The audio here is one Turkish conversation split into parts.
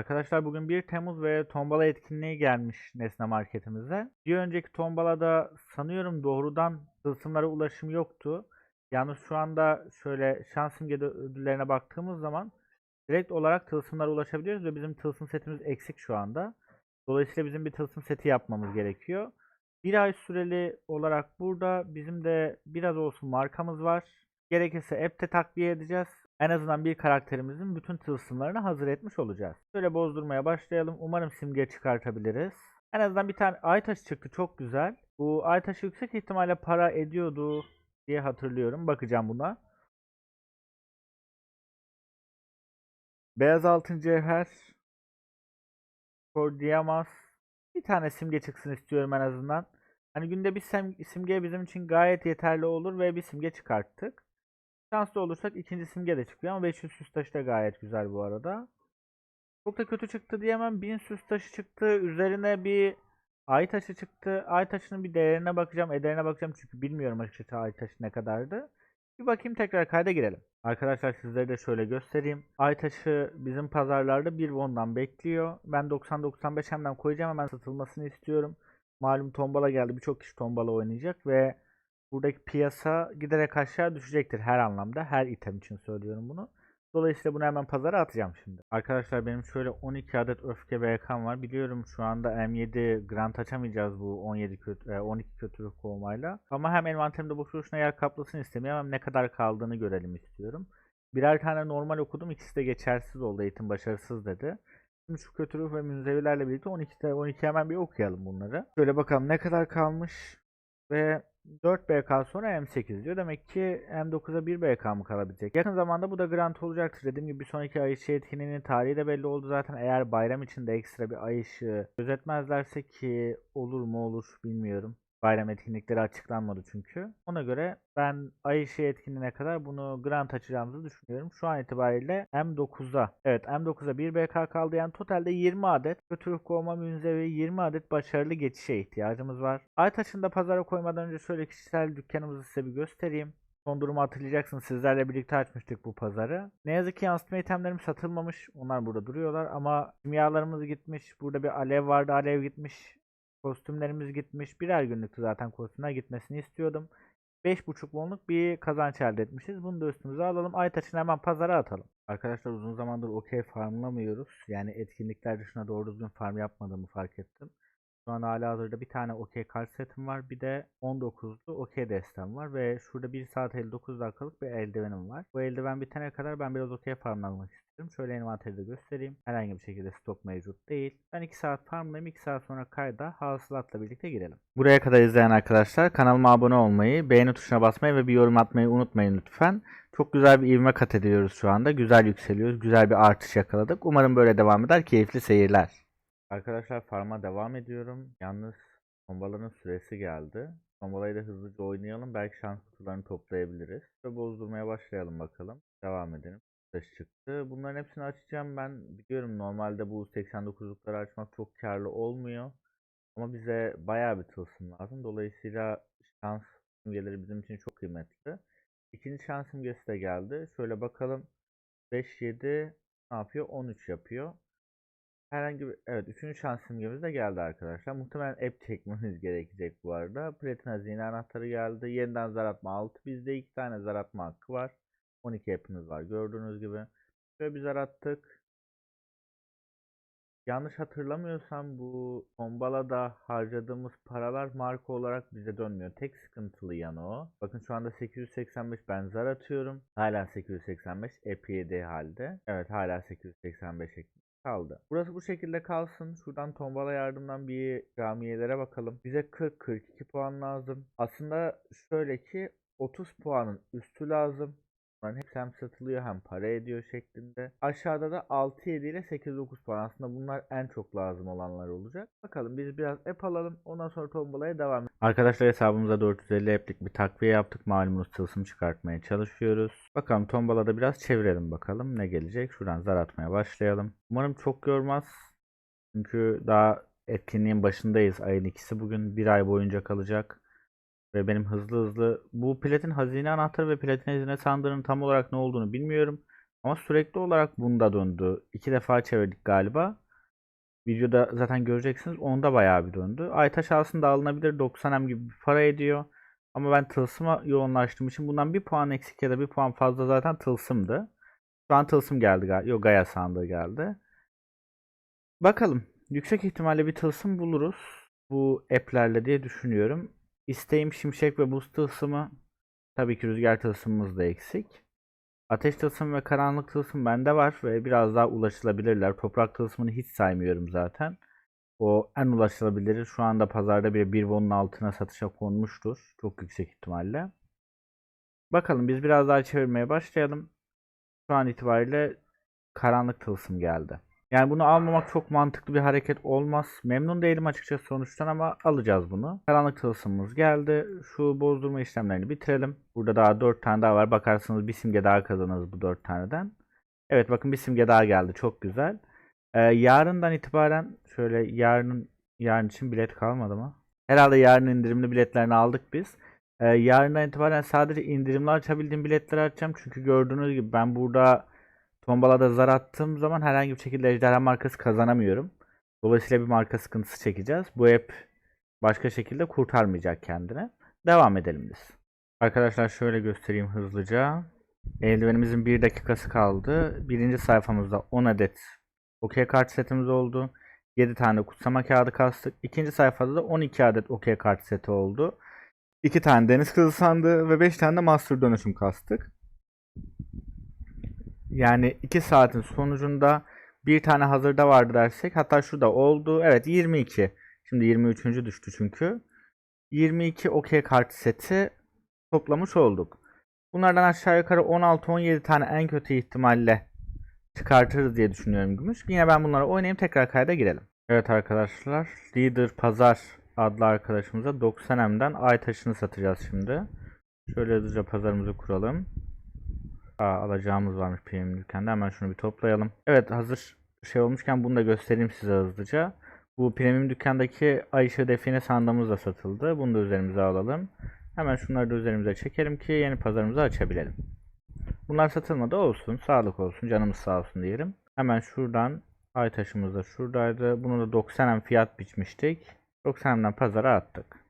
Arkadaşlar bugün 1 Temmuz ve tombala etkinliği gelmiş Nesne Marketimize. Bir önceki tombalada sanıyorum doğrudan tılsımlara ulaşım yoktu. Yalnız şu anda şöyle şans simge ödüllerine baktığımız zaman direkt olarak tılsımlara ulaşabiliyoruz ve bizim tılsım setimiz eksik şu anda. Dolayısıyla bizim bir tılsım seti yapmamız gerekiyor. Bir ay süreli olarak burada bizim de biraz olsun markamız var. Gerekirse app'te takviye edeceğiz. En azından bir karakterimizin bütün tılsımlarını hazır etmiş olacağız. Şöyle bozdurmaya başlayalım. Umarım simge çıkartabiliriz. En azından bir tane ay taşı çıktı. Çok güzel. Bu ay taşı yüksek ihtimalle para ediyordu diye hatırlıyorum. Bakacağım buna. Beyaz altın cevher. Kordiyamas. Bir tane simge çıksın istiyorum en azından. Hani günde bir simge bizim için gayet yeterli olur ve bir simge çıkarttık. Şanslı olursak ikinci simge de çıkıyor ama 500 süs taşı da gayet güzel bu arada. Çok da kötü çıktı diyemem. 1000 süs taşı çıktı. Üzerine bir ay taşı çıktı. Ay taşının bir değerine bakacağım. Ederine bakacağım çünkü bilmiyorum açıkçası ay taşı ne kadardı. Bir bakayım tekrar kayda girelim. Arkadaşlar sizlere de şöyle göstereyim. Ay taşı bizim pazarlarda 1 won'dan bekliyor. Ben 90-95 hemden koyacağım hemen satılmasını istiyorum. Malum tombala geldi. Birçok kişi tombala oynayacak ve buradaki piyasa giderek aşağı düşecektir her anlamda. Her item için söylüyorum bunu. Dolayısıyla bunu hemen pazara atacağım şimdi. Arkadaşlar benim şöyle 12 adet öfke BK'm var. Biliyorum şu anda M7 Grant açamayacağız bu 17 kötü, e, 12 kötülük kovmayla. Ama hem envanterimde boşu boşuna yer kaplasın istemiyorum hem ne kadar kaldığını görelim istiyorum. Birer tane normal okudum. ikisi de geçersiz oldu. Eğitim başarısız dedi. Şimdi şu kötülük ve münzevilerle birlikte 12'de 12 hemen bir okuyalım bunları. Şöyle bakalım ne kadar kalmış. Ve 4 BK sonra M8 diyor. Demek ki M9'a 1 BK mı kalabilecek? Yakın zamanda bu da grant olacaktır. Dediğim gibi bir sonraki ay ışığı etkinliğinin tarihi de belli oldu zaten. Eğer bayram içinde ekstra bir ay ışığı gözetmezlerse ki olur mu olur bilmiyorum. Bayram etkinlikleri açıklanmadı çünkü. Ona göre ben ay ışığı etkinliğine kadar bunu grant açacağımızı düşünüyorum. Şu an itibariyle M9'a. Evet M9'a 1 BK kaldı. Yani totalde 20 adet kötülük kovma münzevi 20 adet başarılı geçişe ihtiyacımız var. Ay taşını da pazara koymadan önce şöyle kişisel dükkanımızı size bir göstereyim. Son durumu hatırlayacaksınız. Sizlerle birlikte açmıştık bu pazarı. Ne yazık ki yansıtma itemlerim satılmamış. Onlar burada duruyorlar ama kimyalarımız gitmiş. Burada bir alev vardı. Alev gitmiş. Kostümlerimiz gitmiş. Birer günlüktü zaten kostümler gitmesini istiyordum. 5.5 wonluk bir kazanç elde etmişiz. Bunu da üstümüze alalım. Aytaç'ını hemen pazara atalım. Arkadaşlar uzun zamandır okey farmlamıyoruz. Yani etkinlikler dışında doğru düzgün farm yapmadığımı fark ettim. Şu an hala hazırda bir tane okey kart setim var. Bir de 19'lu okey destem var. Ve şurada 1 saat 59 dakikalık bir eldivenim var. Bu eldiven bitene kadar ben biraz okey farmlamak istiyorum. Şöyle envanteri de göstereyim. Herhangi bir şekilde stok mevcut değil. Ben 2 saat farmlayayım. 2 saat sonra kayda hasılatla birlikte girelim. Buraya kadar izleyen arkadaşlar kanalıma abone olmayı, beğeni tuşuna basmayı ve bir yorum atmayı unutmayın lütfen. Çok güzel bir ivme kat ediyoruz şu anda. Güzel yükseliyoruz. Güzel bir artış yakaladık. Umarım böyle devam eder. Keyifli seyirler. Arkadaşlar farma devam ediyorum. Yalnız tombalanın süresi geldi. Tombalayı da hızlıca oynayalım. Belki şans kutularını toplayabiliriz. Ve bozdurmaya başlayalım bakalım. Devam edelim. Çıktı. Bunların hepsini açacağım ben. Biliyorum normalde bu 89'lukları açmak çok karlı olmuyor. Ama bize bayağı bir tılsım lazım. Dolayısıyla şans simgeleri bizim için çok kıymetli. İkinci şans simgesi de geldi. Şöyle bakalım. 5, 7 ne yapıyor? 13 yapıyor. Herhangi bir evet üçüncü şans simgemiz de geldi arkadaşlar. Muhtemelen app çekmemiz gerekecek bu arada. Platin hazine anahtarı geldi. Yeniden zar atma 6. Bizde 2 tane zar atma hakkı var. 12 app'imiz var gördüğünüz gibi. Şöyle bir zar attık. Yanlış hatırlamıyorsam bu tombalada harcadığımız paralar marka olarak bize dönmüyor. Tek sıkıntılı yanı o. Bakın şu anda 885 ben zar atıyorum. Hala 885 app halde. Evet hala 885 ekmek kaldı. Burası bu şekilde kalsın. Şuradan tombala yardımdan bir camiyelere bakalım. Bize 40-42 puan lazım. Aslında şöyle ki 30 puanın üstü lazım. Bunların hepsi hem satılıyor hem para ediyor şeklinde. Aşağıda da 6-7 ile 8-9 puan. Aslında bunlar en çok lazım olanlar olacak. Bakalım biz biraz app alalım. Ondan sonra tombalaya devam edelim. Arkadaşlar hesabımıza 450 app'lik bir takviye yaptık. Malumunuz tılsım çıkartmaya çalışıyoruz. Bakalım tombalada biraz çevirelim bakalım ne gelecek. Şuradan zar atmaya başlayalım. Umarım çok yormaz. Çünkü daha etkinliğin başındayız. Ayın ikisi bugün bir ay boyunca kalacak. Ve benim hızlı hızlı bu platin hazine anahtarı ve platin hazine sandığının tam olarak ne olduğunu bilmiyorum. Ama sürekli olarak bunda döndü. İki defa çevirdik galiba. Videoda zaten göreceksiniz. Onda bayağı bir döndü. Aytaş aslında alınabilir. 90M gibi bir para ediyor. Ama ben tılsıma yoğunlaştığım için bundan bir puan eksik ya da bir puan fazla zaten tılsımdı. Şu an tılsım geldi. Yok Gaia sandığı geldi. Bakalım. Yüksek ihtimalle bir tılsım buluruz. Bu app'lerle diye düşünüyorum. İsteğim şimşek ve buz tılsımı. Tabii ki rüzgar tılsımımız da eksik. Ateş tılsım ve karanlık tılsım bende var ve biraz daha ulaşılabilirler. Toprak tılsımını hiç saymıyorum zaten. O en ulaşılabilir. Şu anda pazarda bir bir bonun altına satışa konmuştur. Çok yüksek ihtimalle. Bakalım biz biraz daha çevirmeye başlayalım. Şu an itibariyle karanlık tılsım geldi. Yani bunu almamak çok mantıklı bir hareket olmaz. Memnun değilim açıkçası sonuçtan ama alacağız bunu. Karanlık tılsımımız geldi. Şu bozdurma işlemlerini bitirelim. Burada daha 4 tane daha var. Bakarsanız bir simge daha kazanırız bu 4 taneden. Evet bakın bir simge daha geldi. Çok güzel. Ee, yarından itibaren şöyle yarının yarın için bilet kalmadı mı? Herhalde yarın indirimli biletlerini aldık biz. Ee, yarından itibaren sadece indirimli açabildiğim biletleri açacağım. Çünkü gördüğünüz gibi ben burada tombalada zar attığım zaman herhangi bir şekilde ejderha markası kazanamıyorum. Dolayısıyla bir marka sıkıntısı çekeceğiz. Bu app başka şekilde kurtarmayacak kendine. Devam edelim biz. Arkadaşlar şöyle göstereyim hızlıca. Eldivenimizin 1 dakikası kaldı. Birinci sayfamızda 10 adet okey kart setimiz oldu. 7 tane kutsama kağıdı kastık. İkinci sayfada da 12 adet okey kart seti oldu. 2 tane deniz kızı sandığı ve 5 tane de master dönüşüm kastık. Yani 2 saatin sonucunda bir tane hazırda vardı dersek hatta şurada oldu. Evet 22. Şimdi 23. düştü çünkü. 22 okey kart seti toplamış olduk. Bunlardan aşağı yukarı 16-17 tane en kötü ihtimalle çıkartırız diye düşünüyorum gümüş. Yine ben bunları oynayayım tekrar kayda girelim. Evet arkadaşlar Leader Pazar adlı arkadaşımıza 90M'den ay taşını satacağız şimdi. Şöyle hızlıca pazarımızı kuralım. Aa, alacağımız varmış PM dükkanda. Hemen şunu bir toplayalım. Evet hazır şey olmuşken bunu da göstereyim size hızlıca. Bu premium dükkandaki ay ışığı define sandığımız da satıldı. Bunu da üzerimize alalım. Hemen şunları da üzerimize çekelim ki yeni pazarımızı açabilelim. Bunlar satılmadı olsun. Sağlık olsun. Canımız sağ olsun diyelim. Hemen şuradan ay taşımız da şuradaydı. Bunu da 90'a fiyat biçmiştik. 90'dan pazara attık.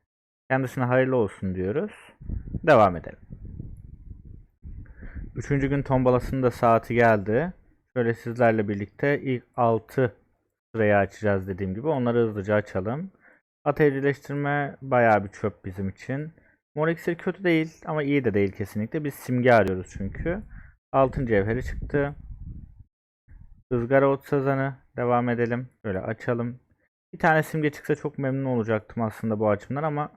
Kendisine hayırlı olsun diyoruz. Devam edelim. Üçüncü gün tombalasının da saati geldi. Şöyle sizlerle birlikte ilk 6 sırayı açacağız dediğim gibi. Onları hızlıca açalım. At evcilleştirme bayağı bir çöp bizim için. Mor iksir kötü değil ama iyi de değil kesinlikle. Biz simge arıyoruz çünkü. Altın cevheri çıktı. Izgara ot sazanı. Devam edelim. Böyle açalım. Bir tane simge çıksa çok memnun olacaktım aslında bu açımdan ama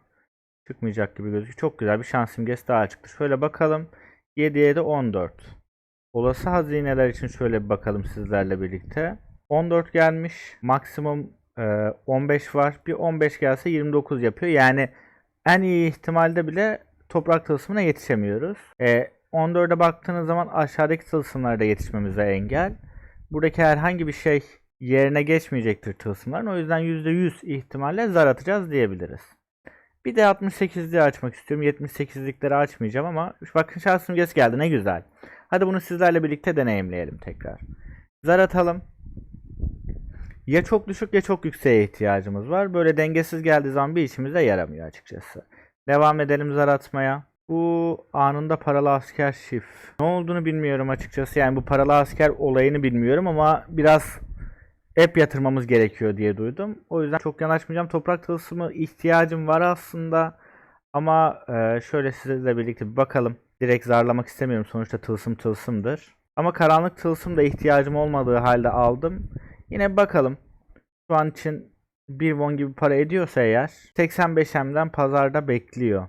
çıkmayacak gibi gözüküyor. Çok güzel bir şans simgesi daha çıktı. Şöyle bakalım. 7'ye de 14. Olası hazineler için şöyle bir bakalım sizlerle birlikte. 14 gelmiş. Maksimum e, 15 var. Bir 15 gelse 29 yapıyor. Yani en iyi ihtimalde bile toprak tılsımına yetişemiyoruz. E, 14'e baktığınız zaman aşağıdaki tılsımlarda yetişmemize engel. Buradaki herhangi bir şey yerine geçmeyecektir tılsımların. O yüzden %100 ihtimalle zar atacağız diyebiliriz. Bir de 68'liği açmak istiyorum. 78'likleri açmayacağım ama bakın şans simgesi geldi ne güzel. Hadi bunu sizlerle birlikte deneyimleyelim tekrar. Zar atalım. Ya çok düşük ya çok yükseğe ihtiyacımız var. Böyle dengesiz geldiği zaman bir işimize yaramıyor açıkçası. Devam edelim zar atmaya. Bu anında paralı asker şif. Ne olduğunu bilmiyorum açıkçası. Yani bu paralı asker olayını bilmiyorum ama biraz app yatırmamız gerekiyor diye duydum. O yüzden çok yanaşmayacağım. Toprak tılsımı ihtiyacım var aslında. Ama e, şöyle sizle birlikte bir bakalım. Direkt zarlamak istemiyorum. Sonuçta tılsım tılsımdır. Ama karanlık tılsım da ihtiyacım olmadığı halde aldım. Yine bir bakalım. Şu an için 1 won gibi para ediyorsa eğer 85M'den pazarda bekliyor.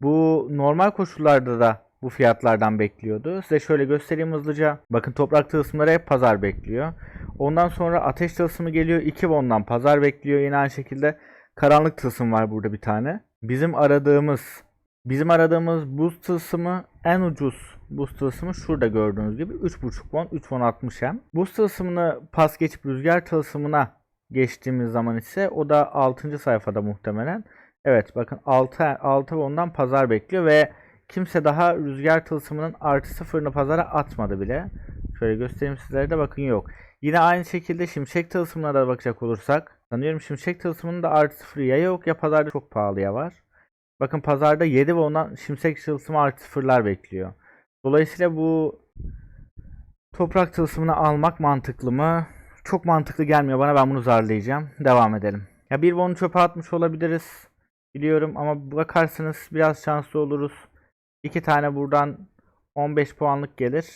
Bu normal koşullarda da bu fiyatlardan bekliyordu. Size şöyle göstereyim hızlıca. Bakın toprak tılsımları hep pazar bekliyor. Ondan sonra ateş tılsımı geliyor. 2 won'dan pazar bekliyor. Yine aynı şekilde karanlık tılsım var burada bir tane. Bizim aradığımız bizim aradığımız buz tılsımı en ucuz buz tılsımı şurada gördüğünüz gibi 3.5 won 3 won 60 hem. Buz tılsımını pas geçip rüzgar tılsımına geçtiğimiz zaman ise o da 6. sayfada muhtemelen. Evet bakın 6, 6 won'dan pazar bekliyor ve kimse daha rüzgar tılsımının artı sıfırını pazara atmadı bile. Şöyle göstereyim sizlere de bakın yok. Yine aynı şekilde şimşek tılsımına da bakacak olursak. Sanıyorum şimşek tılsımının da artı sıfır ya yok ya pazarda çok pahalıya var. Bakın pazarda 7 ve ondan şimşek tılsımı artı sıfırlar bekliyor. Dolayısıyla bu toprak tılsımını almak mantıklı mı? Çok mantıklı gelmiyor bana ben bunu zarlayacağım. Devam edelim. Ya bir won'u çöpe atmış olabiliriz. Biliyorum ama bakarsınız biraz şanslı oluruz. İki tane buradan 15 puanlık gelir.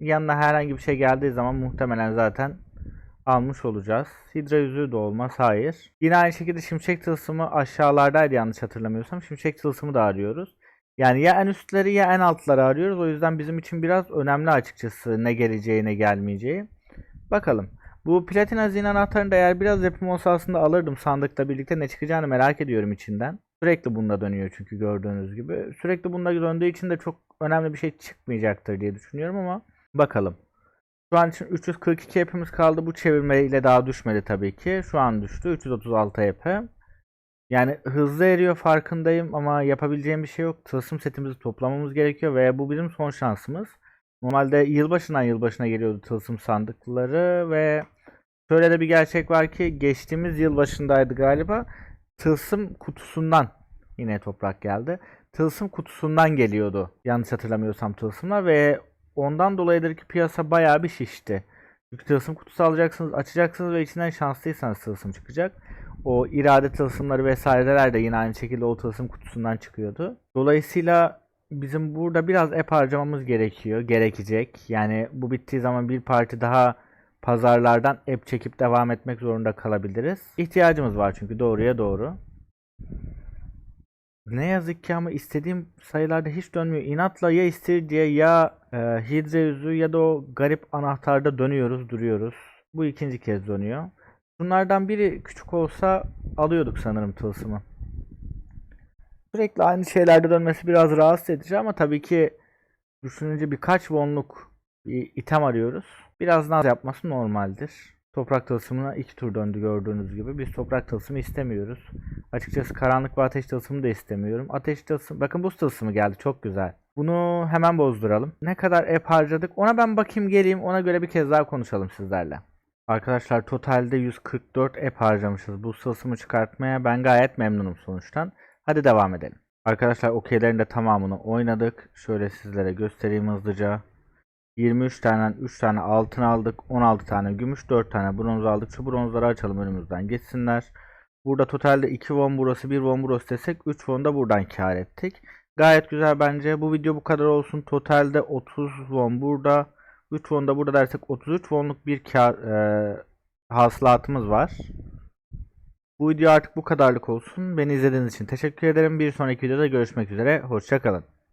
Yanına herhangi bir şey geldiği zaman muhtemelen zaten almış olacağız. Hidra yüzüğü de olmaz. Hayır. Yine aynı şekilde şimşek tılsımı aşağılardaydı yanlış hatırlamıyorsam. Şimşek tılsımı da arıyoruz. Yani ya en üstleri ya en altları arıyoruz. O yüzden bizim için biraz önemli açıkçası ne geleceği ne gelmeyeceği. Bakalım. Bu platin hazine anahtarını da eğer biraz yapım olsa aslında alırdım sandıkla birlikte ne çıkacağını merak ediyorum içinden. Sürekli bunda dönüyor çünkü gördüğünüz gibi. Sürekli bunda döndüğü için de çok önemli bir şey çıkmayacaktır diye düşünüyorum ama bakalım. Şu an için 342 hepimiz kaldı. Bu çevirmeyle daha düşmedi tabii ki. Şu an düştü. 336 yapı. Yani hızlı eriyor farkındayım ama yapabileceğim bir şey yok. Tılsım setimizi toplamamız gerekiyor ve bu bizim son şansımız. Normalde yılbaşından yılbaşına geliyordu tılsım sandıkları ve şöyle de bir gerçek var ki geçtiğimiz yılbaşındaydı galiba. Tılsım kutusundan yine toprak geldi. Tılsım kutusundan geliyordu. Yanlış hatırlamıyorsam tılsımlar ve ondan dolayıdır ki piyasa bayağı bir şişti. Çünkü tılsım kutusu alacaksınız, açacaksınız ve içinden şanslıysanız tılsım çıkacak. O irade tılsımları vesaireler de yine aynı şekilde o tılsım kutusundan çıkıyordu. Dolayısıyla bizim burada biraz ep harcamamız gerekiyor, gerekecek. Yani bu bittiği zaman bir parti daha pazarlardan ep çekip devam etmek zorunda kalabiliriz. İhtiyacımız var çünkü doğruya doğru. Ne yazık ki ama istediğim sayılarda hiç dönmüyor. İnatla ya istiridye ya e, hidre yüzü ya da o garip anahtarda dönüyoruz duruyoruz. Bu ikinci kez dönüyor. Bunlardan biri küçük olsa alıyorduk sanırım tılsımı. Sürekli aynı şeylerde dönmesi biraz rahatsız edici ama tabii ki düşününce birkaç wonluk bir item arıyoruz. Biraz naz yapması normaldir. Toprak tılsımına iki tur döndü gördüğünüz gibi. Biz toprak tılsımı istemiyoruz. Açıkçası karanlık ve ateş tılsımı da istemiyorum. Ateş tılsımı, bakın buz tılsımı geldi çok güzel. Bunu hemen bozduralım. Ne kadar ep harcadık ona ben bakayım geleyim ona göre bir kez daha konuşalım sizlerle. Arkadaşlar totalde 144 ep harcamışız bu tılsımı çıkartmaya. Ben gayet memnunum sonuçtan. Hadi devam edelim. Arkadaşlar okeylerin de tamamını oynadık. Şöyle sizlere göstereyim hızlıca. 23 tane 3 tane altın aldık. 16 tane gümüş 4 tane bronz aldık. Şu bronzları açalım önümüzden geçsinler. Burada totalde 2 won burası 1 won burası desek 3 won da buradan kar ettik. Gayet güzel bence. Bu video bu kadar olsun. Totalde 30 won burada. 3 won da burada dersek 33 wonluk bir kar e, hasılatımız var. Bu video artık bu kadarlık olsun. Beni izlediğiniz için teşekkür ederim. Bir sonraki videoda görüşmek üzere. Hoşçakalın.